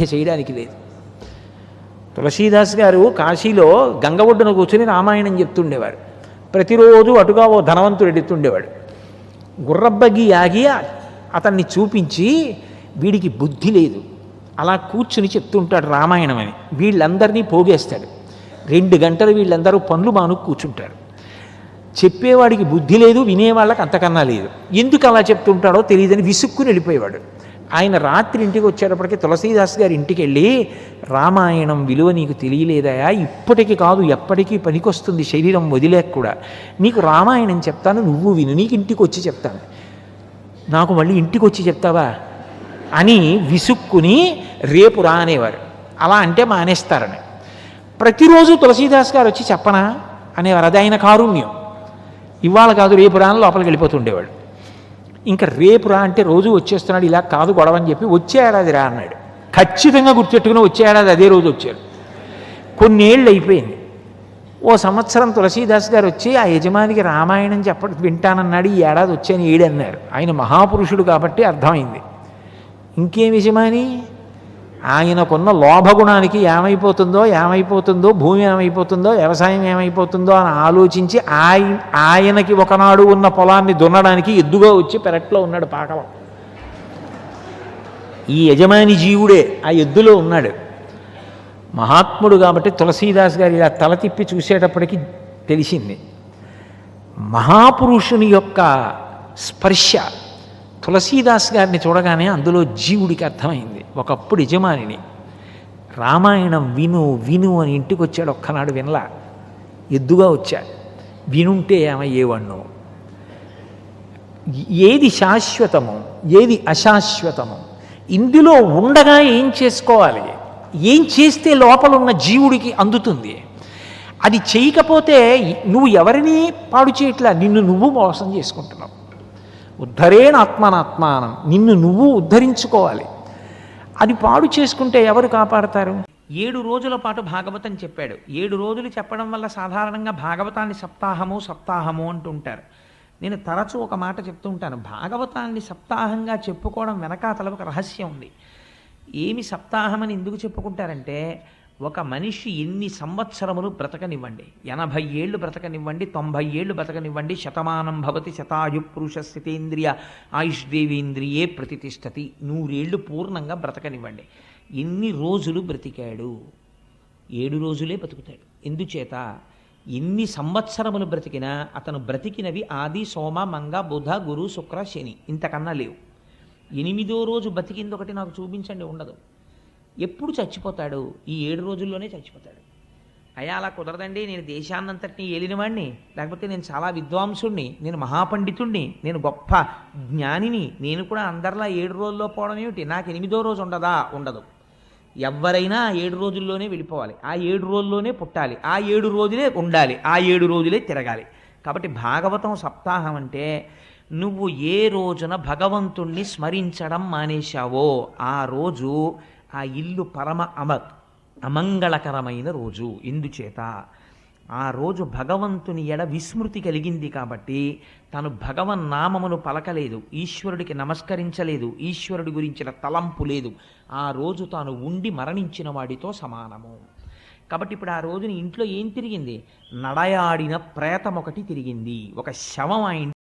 సంఖ్య చేయడానికి లేదు. తులసీదాస్ గారు కాశీలో గంగ ఒడ్డున కూర్చుని రామాయణం చెప్తుండేవారు ప్రతిరోజు అటుగా ఓ ధనవంతుడు ఎడుతుండేవాడు. గుర్రబ్బగి ఆగి అతన్ని చూపించి వీడికి బుద్ధి లేదు. అలా కూర్చుని చెప్తుంటాడు రామాయణం అని. వీళ్ళందరినీ పోగేస్తాడు. రెండు గంటలు వీళ్ళందరూ పనులు మాను కూర్చుంటారు. చెప్పేవాడికి బుద్ధి లేదు వినేవాళ్ళకి అంతకన్నా లేదు. ఎందుకు అలా చెప్తుంటాడో తెలియదని విసుక్కుని వెళ్ళిపోయేవాడు. ఆయన రాత్రి ఇంటికి వచ్చేటప్పటికి తులసీదాస్ గారి ఇంటికి వెళ్ళి రామాయణం విలువ నీకు తెలియలేదయా? ఇప్పటికి కాదు ఎప్పటికీ పనికొస్తుంది శరీరం వదిలేక కూడా. నీకు రామాయణం చెప్తాను నువ్వు విను. నీకు ఇంటికి వచ్చి చెప్తాను. నాకు మళ్ళీ ఇంటికి వచ్చి చెప్తావా? అని విసుక్కుని రేపు రా అనేవారు. అలా అంటే మానేస్తారని. ప్రతిరోజు తులసీదాస్ గారు వచ్చి చెప్పనా? అనేవారు. అది ఆయన కారుణ్యం. ఇవాళ కాదు రేపు రాని లోపలికి వెళ్ళిపోతుండేవాడు ఇంకా రేపు రా అంటే రోజు వచ్చేస్తున్నాడు ఇలా కాదు గొడవ అని చెప్పి వచ్చే ఏడాది రా అన్నాడు. ఖచ్చితంగా గుర్తెట్టుకుని వచ్చే ఏడాది అదే రోజు వచ్చారు కొన్నేళ్ళు అయిపోయింది. ఓ సంవత్సరం తులసీదాస్ గారు వచ్చి ఆ యజమానికి రామాయణం చెప్ప వింటానన్నాడు ఈ ఏడాది వచ్చాను ఏడన్నారు ఆయన మహాపురుషుడు కాబట్టి అర్థమైంది. ఇంకేం యజమాని? ఆయనకున్న లోభగుణానికి ఏమైపోతుందో ఏమైపోతుందో భూమి ఏమైపోతుందో వ్యవసాయం ఏమైపోతుందో అని ఆలోచించి ఆయ ఆయనకి ఒకనాడు ఉన్న పొలాన్ని దున్నడానికి ఎద్దుగా వచ్చి పెరట్లో ఉన్నాడు పాకలం. ఈ యజమాని జీవుడే ఆ ఎద్దులో ఉన్నాడు. మహాత్ముడు కాబట్టి తులసీదాస్ గారు ఇలా తల తిప్పి చూసేటప్పటికి తెలిసింది. మహాపురుషుని యొక్క స్పర్శ తులసీదాస్ గారిని చూడగానే అందులో జీవుడికి అర్థమైంది. ఒకప్పుడు యజమానిని రామాయణం విను విను అని ఇంటికి వచ్చాడు ఒక్కనాడు వినలా. ఎద్దుగా వచ్చాడు. వినుంటే ఏమయ్యేవాణ్ణు ఏది శాశ్వతము ఏది అశాశ్వతము? ఇందులో ఉండగా ఏం చేసుకోవాలి? ఏం చేస్తే లోపల ఉన్న జీవుడికి అందుతుంది? అది చేయకపోతే నువ్వు ఎవరిని పాడు చేయట్లా? నిన్ను నువ్వు మోసం చేసుకుంటున్నావు. ఉద్ధరేణ ఆత్మానాత్మానం. నిన్ను నువ్వు ఉద్ధరించుకోవాలి. అది పాడు చేసుకుంటే ఎవరు కాపాడతారు? ఏడు రోజుల పాటు భాగవతం చెప్పాడు. ఏడు రోజులు చెప్పడం వల్ల సాధారణంగా భాగవతాన్ని సప్తాహము సప్తాహము అంటుంటారు. నేను తరచూ ఒక మాట చెప్తూ ఉంటాను. భాగవతాన్ని సప్తాహంగా చెప్పుకోవడం వెనకాతల ఒక రహస్యం ఉంది. ఏమి సప్తాహం అని ఎందుకు చెప్పుకుంటారంటే ఒక మనిషి ఎన్ని సంవత్సరములు బ్రతకనివ్వండి? ఎనభై ఏళ్ళు బ్రతకనివ్వండి తొంభై ఏళ్ళు బ్రతకనివ్వండి శతమానం భవతి శతాయు పురుష స్థితేంద్రియ ఆయుష్దేవేంద్రియే ప్రతిష్టతి నూరేళ్ళు పూర్ణంగా బ్రతకనివ్వండి. ఎన్ని రోజులు బ్రతికాడు? ఏడు రోజులే బతుకుతాడు. ఎందుచేత? ఎన్ని సంవత్సరములు బ్రతికినా అతను బ్రతికినవి ఆది సోమ మంగ బుధ గురు శుక్ర శని. ఇంతకన్నా లేవు. ఎనిమిదో రోజు బతికింది ఒకటి నాకు చూపించండి ఉండదు. ఎప్పుడు చచ్చిపోతాడు? ఈ ఏడు రోజుల్లోనే చచ్చిపోతాడు. అయ్యా అలా కుదరదండి నేను దేశాన్నంతటిని ఏలినవాడిని లేకపోతే నేను చాలా విద్వాంసుణ్ణి నేను మహాపండితుణ్ణి నేను గొప్ప జ్ఞానిని నేను కూడా అందరిలా ఏడు రోజుల్లో పోవడం ఏమిటి? నాకు ఎనిమిదో రోజు ఉండదా? ఉండదు. ఎవరైనా ఏడు రోజుల్లోనే వెళ్ళిపోవాలి. ఆ ఏడు రోజుల్లోనే పుట్టాలి. ఆ ఏడు రోజులే ఉండాలి. ఆ ఏడు రోజులే తిరగాలి. కాబట్టి భాగవతం సప్తాహం అంటే నువ్వు ఏ రోజున భగవంతుణ్ణి స్మరించడం మానేశావో ఆ రోజు ఆ ఇల్లు పరమ అమ అమంగళకరమైన రోజు. ఎందుచేత ఆ రోజు భగవంతుని ఎడ విస్మృతి కలిగింది కాబట్టి తను భగవన్ నామమును పలకలేదు ఈశ్వరుడికి నమస్కరించలేదు ఈశ్వరుడి గురించిన తలంపు లేదు. ఆ రోజు తాను ఉండి మరణించిన వాడితో సమానము. కాబట్టి ఇప్పుడు ఆ రోజుని ఇంట్లో ఏం తిరిగింది? నడయాడిన ప్రేతం ఒకటి తిరిగింది. ఒక శవం ఆ